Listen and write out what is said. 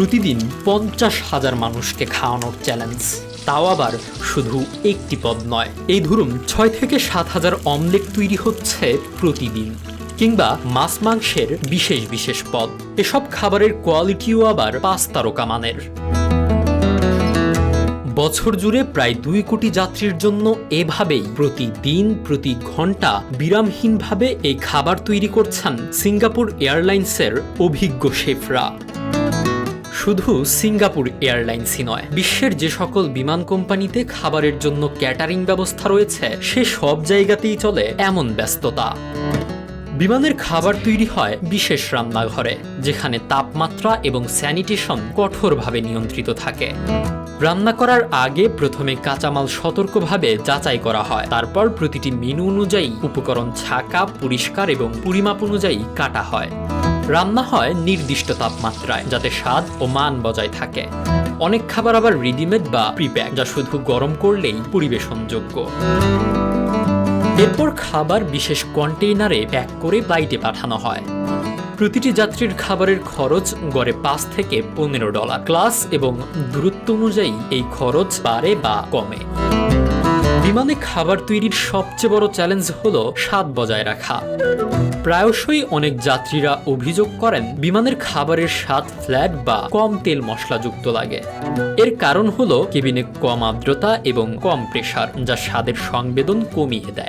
প্রতিদিন পঞ্চাশ হাজার মানুষকে খাওয়ানোর চ্যালেঞ্জ তাও আবার শুধু একটি পদ নয়। এই ধরুন ছয় থেকে সাত হাজার অমলেট তৈরি হচ্ছে প্রতিদিন। কিংবা মাছ মাংসের বিশেষ বিশেষ পদ। এসব খাবারের কোয়ালিটিও আবার পাঁচ তারকা মানের। বছর জুড়ে প্রায় দুই কোটি যাত্রীর জন্য এভাবেই প্রতিদিন, প্রতি ঘণ্টা বিরামহীনভাবে এই খাবার তৈরি করছেন সিঙ্গাপুর এয়ারলাইন্সের অভিজ্ঞ শেফরা। শুধু সিঙ্গাপুর এয়ারলাইন্সই নয়, বিশ্বের যে সকল বিমান কোম্পানিতে খাবারের জন্য ক্যাটারিং ব্যবস্থা রয়েছে, সে সব জায়গাতেই চলে এমন ব্যস্ততা। বিমানের খাবার তৈরি হয় বিশেষ রান্নাঘরে, যেখানে তাপমাত্রা এবং স্যানিটেশন কঠোরভাবে নিয়ন্ত্রিত থাকে। রান্না করার আগে প্রথমে কাঁচামাল সতর্কভাবে যাচাই করা হয়, তারপর প্রতিটি মেনু অনুযায়ী উপকরণ ছাকা, পরিষ্কার এবং পরিমাপ অনুযায়ী কাটা হয়। রান্না হয় নির্দিষ্ট তাপমাত্রায়, যাতে স্বাদ ও মান বজায় থাকে। অনেক খাবার আবার রেডিমেড বা প্রিপ্যাক যা শুধু গরম করলেই পরিবেশনযোগ্য। এরপর খাবার বিশেষ কন্টেইনারে প্যাক করে বাইটে পাঠানো হয়। প্রতিটি যাত্রীর খাবারের খরচ গড়ে পাঁচ থেকে পনেরো ডলার ক্লাস এবং দূরত্ব অনুযায়ী এই খরচ বাড়ে বা কমে। বিমানে খাবার তৈরির সবচেয়ে বড় চ্যালেঞ্জ হল স্বাদ বজায় রাখা। প্রায়শই অনেক যাত্রীরা অভিযোগ করেন, বিমানের খাবারের স্বাদ ফ্ল্যাট বা কম তেল মশলাযুক্ত লাগে। এর কারণ হল কেবিনে কম আর্দ্রতা এবং কম প্রেশার যা স্বাদের সংবেদন কমিয়ে দেয়।